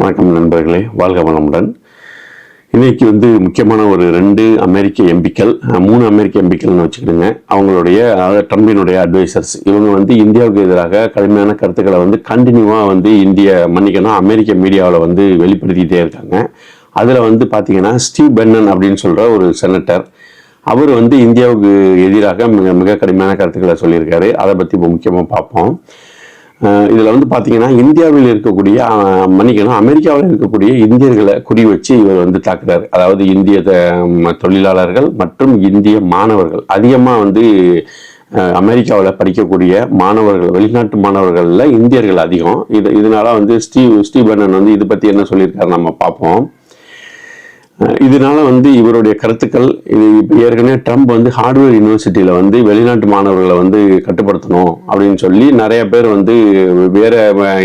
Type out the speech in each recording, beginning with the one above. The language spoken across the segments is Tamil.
வணக்கம் நண்பர்களே வாழ்க வளமுடன். இன்றைக்கி வந்து முக்கியமான ஒரு ரெண்டு அமெரிக்க எம்பிக்கள் மூணு அமெரிக்க எம்பிக்கள்னு வச்சுக்கிடுங்க. அவங்களுடைய அதாவது ட்ரம்பினுடைய அட்வைசர்ஸ் இவங்க வந்து இந்தியாவுக்கு எதிராக கடுமையான கருத்துக்களை வந்து கண்டினியூவாக வந்து இந்திய மன்னிக்கணும் அமெரிக்க மீடியாவில் வந்து வெளிப்படுத்திக்கிட்டே இருக்காங்க. அதில் வந்து பார்த்தீங்கன்னா ஸ்டீவ் பென்னன் அப்படின்னு சொல்கிற ஒரு செனட்டர் அவர் வந்து இந்தியாவுக்கு எதிராக மிக மிக கடுமையான கருத்துக்களை சொல்லியிருக்காரு. அதை பற்றி இப்போ முக்கியமாக பார்ப்போம். இதில் வந்து பார்த்தீங்கன்னா இந்தியாவில் இருக்கக்கூடிய மன்னிக்கணும் அமெரிக்காவில் இருக்கக்கூடிய இந்தியர்களை குறி வச்சு இவர் வந்து தாக்குறாரு. அதாவது இந்திய ம- தொழிலாளர்கள் மற்றும் இந்திய மாணவர்கள். அதிகமாக வந்து அமெரிக்காவில் படிக்கக்கூடிய மாணவர்கள் வெளிநாட்டு மாணவர்களில் இந்தியர்கள் அதிகம். இது இதனால வந்து ஸ்டீவ் ஸ்டீபனன் வந்து இது பற்றி என்ன சொல்லியிருக்காரு நம்ம பார்ப்போம். இதனால வந்து இவருடைய கருத்துக்கள் இது இப்போ ஏற்கனவே ட்ரம்ப் வந்து ஹார்ட்வேர் யூனிவர்சிட்டியில் வந்து வெளிநாட்டு மாணவர்களை வந்து கட்டுப்படுத்தணும் அப்படின்னு சொல்லி நிறைய பேர் வந்து வேற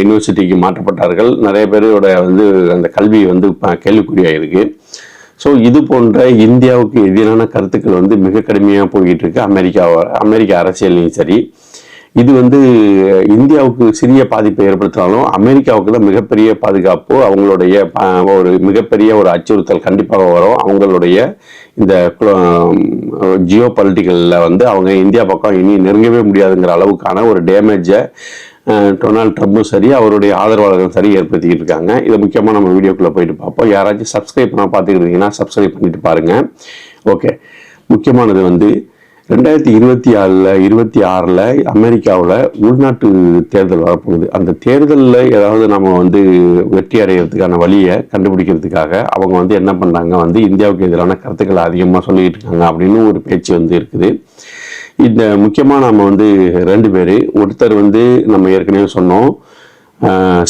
யூனிவர்சிட்டிக்கு மாற்றப்பட்டார்கள். நிறைய பேரோட வந்து அந்த கல்வி வந்து கேள்விக்குறியாயிருக்கு. ஸோ இது போன்ற இந்தியாவுக்கு எதிரான கருத்துக்கள் வந்து மிக கடுமையாக போய்கிட்டு இருக்கு. அமெரிக்காவை அமெரிக்க அரசியல்லையும் சரி. இது வந்து இந்தியாவுக்கு சிறிய பாதிப்பை ஏற்படுத்தினாலும் அமெரிக்காவுக்கு தான் மிகப்பெரிய பாதுகாப்பு அவங்களுடைய ஒரு மிகப்பெரிய ஒரு அச்சுறுத்தல் கண்டிப்பாக வரும். அவங்களுடைய இந்த ஜியோ பொலிட்டிக்கலில் வந்து அவங்க இந்தியா பக்கம் இனி நெருங்கவே முடியாதுங்கிற அளவுக்கான ஒரு டேமேஜை டொனால்ட் ட்ரம்ப்பும் சரி அவருடைய ஆதரவாளர்களும் சரி ஏற்படுத்திக்கிட்டு இருக்காங்க. இதை முக்கியமாக நம்ம வீடியோக்குள்ளே போயிட்டு பார்ப்போம். யாராச்சும் சப்ஸ்கிரைப் பண்ண பார்த்துக்கிட்டு இருந்தீங்கன்னா சப்ஸ்கிரைப் பண்ணிட்டு பாருங்கள் ஓகே. முக்கியமானது வந்து ரெண்டாயிரத்தி இருபத்தி ஆறில் இருபத்தி ஆறில் அமெரிக்காவில் உள்நாட்டு தேர்தல் வரப்போகுது. அந்த தேர்தலில் ஏதாவது நம்ம வந்து வெற்றி அடைகிறதுக்கான வழியை கண்டுபிடிக்கிறதுக்காக அவங்க வந்து என்ன பண்ணுறாங்க வந்து இந்தியாவுக்கு எதிரான கருத்துக்களை அதிகமாக சொல்லிக்கிட்டு இருக்காங்க அப்படின்னு ஒரு பேச்சு வந்து இருக்குது. இந்த முக்கியமாக நம்ம வந்து ரெண்டு பேர் ஒருத்தர் வந்து நம்ம ஏற்கனவே சொன்னோம்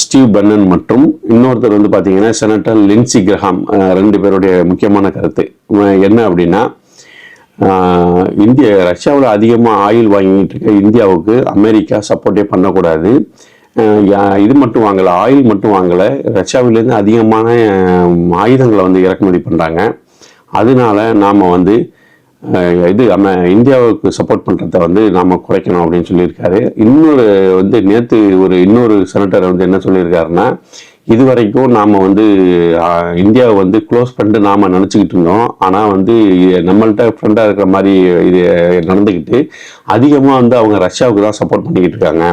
ஸ்டீவ் பன்னன் மற்றும் இன்னொருத்தர் வந்து பார்த்தீங்கன்னா செனட்டர் லின்சி கிரஹாம் ரெண்டு பேருடைய முக்கியமான கருத்து. என்ன அப்படின்னா இந்திய ரஷ்யாவில் அதிகமாக ஆயில் வாங்கிட்டு இருக்க இந்தியாவுக்கு அமெரிக்கா சப்போர்ட்டே பண்ணக்கூடாது. யா- இது மட்டும் வாங்கலை ஆயில் மட்டும் வாங்கலை. ரஷ்யாவிலேருந்து அதிகமான ஆயுதங்களை வந்து இறக்குமதி பண்ணுறாங்க அதனால நாம் வந்து இது நம்ம இந்தியாவுக்கு சப்போர்ட் பண்ணுறத வந்து நாம் குறைக்கணும் அப்படின்னு சொல்லியிருக்காரு. இன்னொரு வந்து நேற்று ஒரு இன்னொரு செனட்டர் வந்து என்ன சொல்லியிருக்காருன்னா இது வரைக்கும் நாம் வந்து இந்தியாவை வந்து க்ளோஸ் பண்ணிட்டு நாம் நினச்சிக்கிட்டு இருந்தோம். ஆனால் வந்து நம்மள்கிட்ட ஃப்ரெண்டாக இருக்கிற மாதிரி இது நடந்துக்கிட்டு அதிகமாக வந்து அவங்க ரஷ்யாவுக்கு தான் சப்போர்ட் பண்ணிக்கிட்டு இருக்காங்க.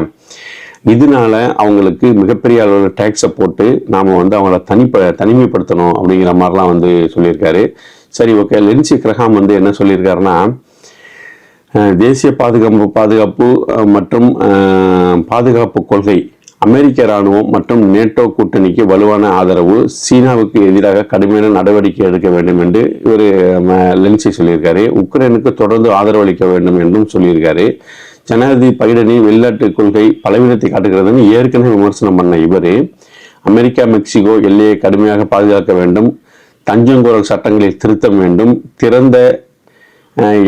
இதனால அவங்களுக்கு மிகப்பெரிய அளவில் டேக்ஸை போட்டு நாம் வந்து அவங்கள தனிப்ப தனிமைப்படுத்தணும் அப்படிங்கிற மாதிரிலாம் வந்து சொல்லியிருக்காரு. சரி ஓகே லென்சி கிரகாம் வந்து என்ன சொல்லியிருக்காருன்னா தேசிய பாதுகாப்பு பாதுகாப்பு மற்றும் பாதுகாப்பு கொள்கை அமெரிக்க இராணுவம் மற்றும் நேட்டோ கூட்டணிக்கு வலுவான ஆதரவு சீனாவுக்கு எதிராக கடுமையான நடவடிக்கை எடுக்க வேண்டும் என்று இவர் லென்சி சொல்லியிருக்காரு. உக்ரைனுக்கு தொடர்ந்து ஆதரவு அளிக்க வேண்டும் என்றும் சொல்லியிருக்காரு. ஜனாதிபதி பைடனின் வெளிநாட்டு கொள்கை பலவீனத்தை காட்டுகிறதுன்னு ஏற்கனவே விமர்சனம் பண்ண இவர். அமெரிக்கா மெக்சிகோ எல்லையை கடுமையாக பாதுகாக்க வேண்டும். தஞ்சங்கோரல் சட்டங்களில் திருத்தம் வேண்டும். திறந்த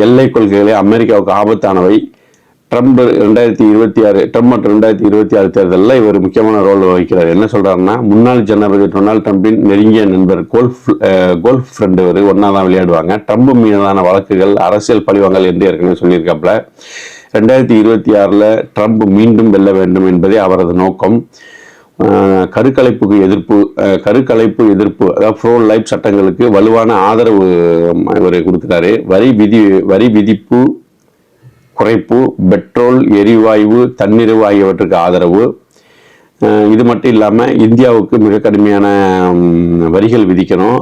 எல்லை கொள்கைகளை அமெரிக்காவுக்கு ஆபத்தானவை. ட்ரம்ப் ரெண்டாயிரத்தி இருபத்தி ஆறு ட்ரம்ப் மற்றும் ரெண்டாயிரத்தி இருபத்தி ஆறு தேர்தலில் இவர் முக்கியமான ரோல் வகிக்கிறார். என்ன சொல்கிறாருன்னா முன்னாள் ஜனாதிபதி டொனால்ட் ட்ரம்பின் நெருங்கிய நண்பர் கோல்ஃப் கோல்ஃப் ஃப்ரெண்டு இவர் ஒன்றா தான் விளையாடுவாங்க. ட்ரம்ப் மீதான வழக்குகள் அரசியல் பழிவாங்கல் என்று ஏற்கனவே சொல்லியிருக்காப்புல. ரெண்டாயிரத்தி இருபத்தி ஆறில் ட்ரம்ப் மீண்டும் வெல்ல வேண்டும் என்பதே அவரது நோக்கம். கருக்கலைப்புக்கு எதிர்ப்பு கருக்கலைப்பு எதிர்ப்பு அதாவது ப்ரோ லைஃப் சட்டங்களுக்கு வலுவான ஆதரவு இவர் கொடுக்குறாரு வரி விதி வரி விதிப்பு குறைப்பு பெட்ரோல் எரிவாயு தண்ணீர் ஆகியவற்றுக்கு ஆதரவு. இது மட்டும் இல்லாமல் இந்தியாவுக்கு மிக கடுமையான வரிகள் விதிக்கணும்.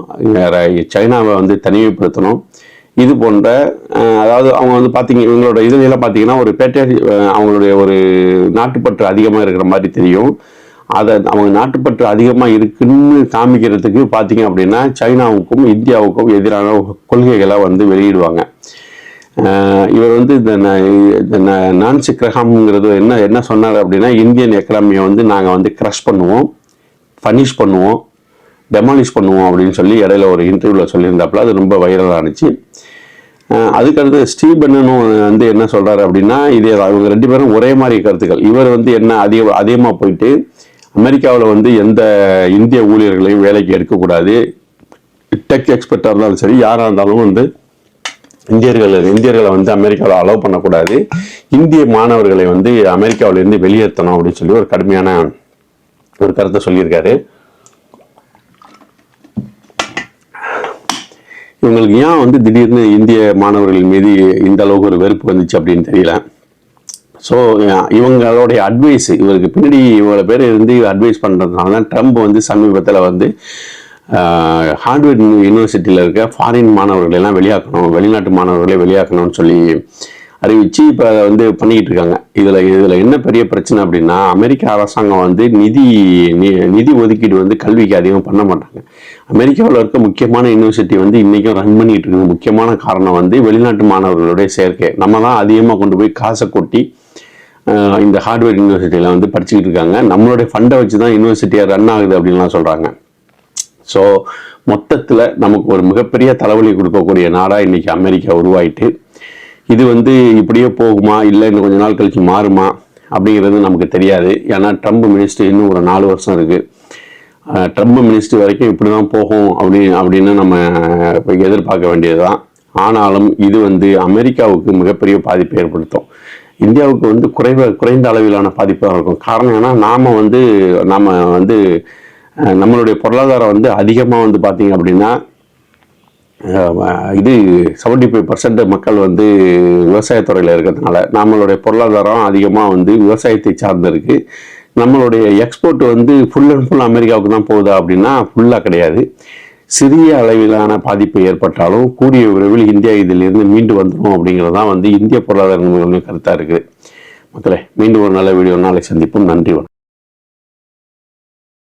சைனாவை வந்து தனிமைப்படுத்தணும். இது போன்ற அதாவது அவங்க வந்து பார்த்தீங்க இவங்களோட இதுலாம் பார்த்தீங்கன்னா ஒரு பேட்ரியாட்டி அவங்களுடைய ஒரு நாட்டுப்பற்று அதிகமாக இருக்கிற மாதிரி தெரியும். அதை அவங்க நாட்டுப்பற்று அதிகமாக இருக்குன்னு காமிக்கிறதுக்கு பார்த்தீங்க அப்படின்னா சைனாவுக்கும் இந்தியாவுக்கும் எதிரான கொள்கைகளை வந்து வெளியிடுவாங்க. இவர் வந்து இந்த நான்சி கிரகாம்ங்கிறது என்ன என்ன சொன்னார் அப்படின்னா இந்தியன் எக்கனாமியை வந்து நாங்கள் வந்து க்ரஷ் பண்ணுவோம் ஃபனிஷ் பண்ணுவோம் டெமாலிஷ் பண்ணுவோம் அப்படின்னு சொல்லி இடையில ஒரு இன்டர்வியூவில் சொல்லியிருந்தாப்புல அது ரொம்ப வைரல் ஆனிச்சு. அதுக்கடுத்து ஸ்டீவ் வந்து என்ன சொல்கிறார் அப்படின்னா இதே இவங்க ரெண்டு பேரும் ஒரே மாதிரி கருத்துக்கள். இவர் வந்து என்ன அதிக அதிகமாக போயிட்டு அமெரிக்காவில் வந்து எந்த இந்திய ஊழியர்களையும் வேலைக்கு எடுக்கக்கூடாது டெக் எக்ஸ்பர்ட்டாக இருந்தாலும் சரி யாராக இருந்தாலும் வந்து இந்தியர்கள் இந்தியர்களை வந்து அமெரிக்காவில் அலோவ் பண்ணக்கூடாது. இந்திய மாணவர்களை வந்து அமெரிக்காவிலேருந்து வெளியேற்றணும் அப்படின்னு சொல்லி ஒரு கடுமையான ஒரு கருத்தை சொல்லியிருக்காரு. இவங்களுக்கு ஏன் வந்து திடீர்னு இந்திய மாணவர்கள் மீது இந்த அளவுக்கு ஒரு வெறுப்பு வந்துச்சு அப்படின்னு தெரியல. ஸோ இவங்களுடைய அட்வைஸ் இவருக்கு பின்னாடி இவ்வளோ பேர் இருந்து அட்வைஸ் பண்ணுறதுனால தான் ட்ரம்ப் வந்து சமீபத்தில் வந்து ஹார்ட்வேர்ட் யூனிவர்சிட்டியில் இருக்க ஃபாரின் மாணவர்களை எல்லாம் வெளியாக்கணும் வெளிநாட்டு மாணவர்களை வெளியாக்கணும்னு சொல்லி அறிவித்து இப்போ அதை வந்து பண்ணிக்கிட்டு இருக்காங்க. இதில் இதில் என்ன பெரிய பிரச்சனை அப்படின்னா அமெரிக்க அரசாங்கம் வந்து நிதி நி- நிதி ஒதுக்கீடு வந்து கல்விக்கு அதிகம் பண்ண மாட்டாங்க. அமெரிக்காவில் இருக்க முக்கியமான யூனிவர்சிட்டி வந்து இன்றைக்கும் ரன் பண்ணிகிட்டு இருக்குது முக்கியமான காரணம் வந்து வெளிநாட்டு மாணவர்களுடைய சேர்க்கை. நம்ம தான் அதிகமாக கொண்டு போய் காசை கொட்டி இந்த ஹார்ட்வேர் யூனிவர்சிட்டியில் வந்து படிச்சுக்கிட்டு இருக்காங்க. நம்மளுடைய ஃபண்டை வச்சு தான் யூனிவர்சிட்டியாக ரன் ஆகுது அப்படின்லாம் சொல்கிறாங்க ஸோ மொத்தத்தில் நமக்கு ஒரு மிகப்பெரிய தலைவலி கொடுக்கக்கூடிய நாடாக இன்றைக்கி அமெரிக்கா உருவாயிட்டு இது வந்து இப்படியே போகுமா இல்லை இன்னும் கொஞ்ச நாள் கழிச்சு மாறுமா அப்படிங்கிறது நமக்கு தெரியாது. ஏன்னா ட்ரம்ப் மினிஸ்டர் இன்னும் ஒரு நாலு வருஷம் இருக்குது ட்ரம்ப் மினிஸ்டர் வரைக்கும் இப்படி தான் போகும் அப்படி அப்படின்னு நம்ம எதிர்பார்க்க வேண்டியது தான் ஆனாலும் இது வந்து அமெரிக்காவுக்கு மிகப்பெரிய பாதிப்பை ஏற்படுத்தும். இந்தியாவுக்கு வந்து குறைவ குறைந்த அளவிலான பாதிப்பாக இருக்கும். காரணம் ஏன்னா நாம் வந்து நாம் வந்து நம்மளுடைய பொருளாதாரம் வந்து அதிகமாக வந்து பார்த்தீங்க அப்படின்னா இது செவன்டி ஃபைவ் பர்சன்ட் மக்கள் வந்து விவசாயத்துறையில் இருக்கிறதுனால நம்மளுடைய பொருளாதாரம் அதிகமாக வந்து விவசாயத்தை சார்ந்து இருக்குது நம்மளுடைய எக்ஸ்போர்ட் வந்து ஃபுல் அண்ட் ஃபுல் அமெரிக்காவுக்கு தான் போகுதா அப்படின்னா ஃபுல்லாக கிடையாது. சிறிய அளவிலான பாதிப்பு ஏற்பட்டாலும் கூடிய விரைவில் இந்தியா இதிலிருந்து மீண்டு வந்துடும் அப்படிங்கிறது தான் வந்து இந்திய பொருளாதார கருத்தாக இருக்குது மக்களே மீண்டும் ஒரு நல்ல வீடியோ நாளை சந்திப்போம். நன்றி வணக்கம்.